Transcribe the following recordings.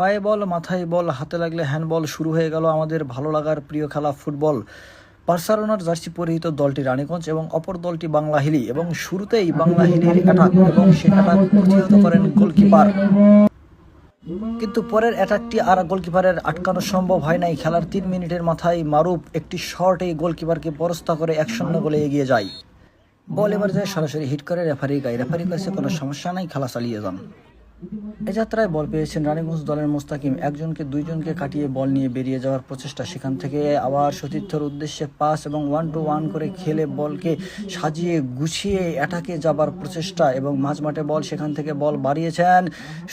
পায়ে বল, মাথায় বল, হাতে লাগলে হ্যান্ডবল শুরু হয়ে গেল আমাদের ভালো লাগার প্রিয় খেলা ফুটবল বার্সেলোনার জার্সি পরিহিত দলটি রানীগঞ্জ এবং অপর দলটি বাংলাহিলি এবং শুরুতেই বাংলাহিলির অ্যাটাক এবং সে অ্যাটাক প্রতিহত করেন গোলকিপার কিন্তু পরের অ্যাটাকটি আর গোলকিপারের আটকানো সম্ভব হয় নাই। খেলার তিন মিনিটের মাথায় মারুফ একটি শর্টে গোলকিপারকে পরস্তা করে এক শূন্য গোলে এগিয়ে যায়। বল এবার যায় সরাসরি হিট করে রেফারি গায়ে রেফারি কাছে কোনো সমস্যা নাই, খেলা চালিয়ে যান। এ যাত্রায় বল পেয়েছেন রানীগঞ্জ দলের মোস্তাকিম। একজনকে দুইজনকে কাটিয়ে বল নিয়ে বেরিয়ে যাওয়ার প্রচেষ্টা। সেখান থেকে আবার সতীর্থর উদ্দেশ্যে পাস এবং ওয়ান টু ওয়ান করে খেলে বলকে সাজিয়ে গুছিয়ে অ্যাটাকে যাবার প্রচেষ্টা এবং মাঝমাঠে বল সেখান থেকে বল বাড়িয়েছেন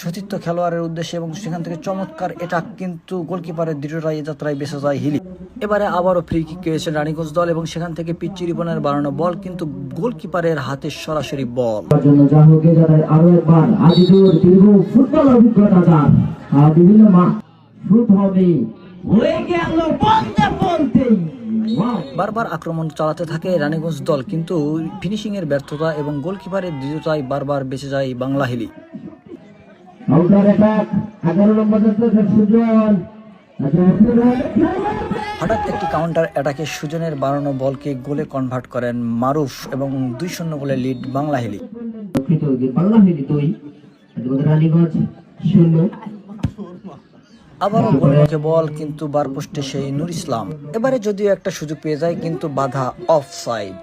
সতীর্থ খেলোয়াড়ের উদ্দেশ্যে এবং সেখান থেকে চমৎকার এটা কিন্তু গোলকিপারের দৃঢ়তায় এ যাত্রায় বেঁচে যায় হিলি। এবারে আবারও ফ্রি কিক পেয়েছেন রানীগঞ্জ দল এবং সেখান থেকে পিচ্চি রিবনের বাড়ানো বল কিন্তু গোলকিপারের হাতে সরাসরি বল। আরও একবার ফুটবল অভিজ্ঞতা তার। আর বিভিন্ন মা শুট হবে হয়ে গেল বলতে বলতেই বারবার আক্রমণ চালাতে থাকে রানীগঞ্জ দল কিন্তু ফিনিশিং এর ব্যর্থতা এবং গোলকিপারের দৃঢ়তায় বারবার বেঁচে যায় বাংলা হিলি। হঠাৎ একটি কাউন্টার অ্যাটাকে সুজনের বাড়ানো বলকে গোলে কনভার্ট করেন মারুফ এবং দুই শূন্য গোলে লিড বাংলা হিলি। বাংলা তোমাদের রানীগঞ্জ শূন্য। আবারও গোলমুখে বল কিন্তু বার পোস্টে সেই নুর ইসলাম। এবারে যদিও একটা সুযোগ পেয়ে যায় কিন্তু বাধা অফ সাইড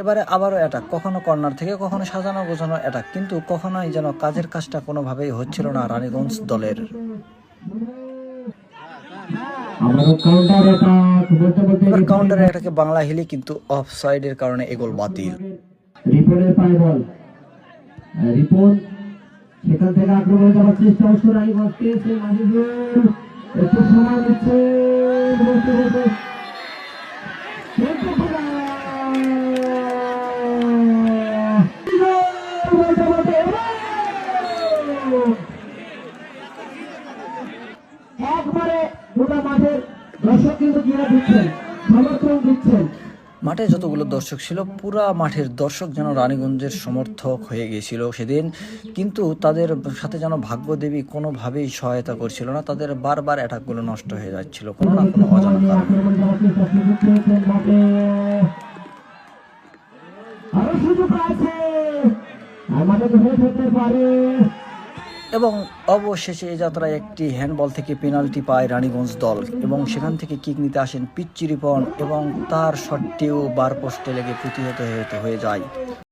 এবারে আবারও অ্যাটাক কখনো কর্নার থেকে কখনো সাজানো গোছানো অ্যাটাক কিন্তু কখনোই যেন কাজের কাজটা কোনোভাবেই হচ্ছিল না রানীগঞ্জ দলের। কাউন্টার অ্যাটাকে বাংলা হিলি কিন্তু অফ সাইডের কারণে এগোল বাতিল। রিপনের পায়ে বল। রিপন সেখান থেকে আক্রমণে যাওয়ার চেষ্টা হচ্ছে রানীগঞ্জ পেয়েছে মাজিদুর একটু সময় নিচ্ছে বলতে বলতে একবারে গোটা মাঠের দর্শক কিন্তু গিয়ে দিচ্ছেন সমর্থন দিচ্ছেন। মাঠে যতগুলো দর্শক ছিল পুরা মাঠের দর্শক যেন রানীগঞ্জের সমর্থক হয়ে গিয়েছিল সেদিন। কিন্তু তাদের সাথে যেন ভাগ্যদেবী কোনোভাবেই সহায়তা করছিল না তাদের বারবার অ্যাটাকগুলো নষ্ট হয়ে যাচ্ছিল কোনো না কোনো অজানা কারণে। এবং অবশেষে এই যাত্রায় একটি হ্যান্ডবল থেকে পেনাল্টি পায় রানীগঞ্জ দল এবং সেখান থেকে কিক নিতে আসেন পিচ্চিরিপন এবং তার শটটিও বারপোস্টে লেগে প্রতিহত হয়ে- হয়ে যায়।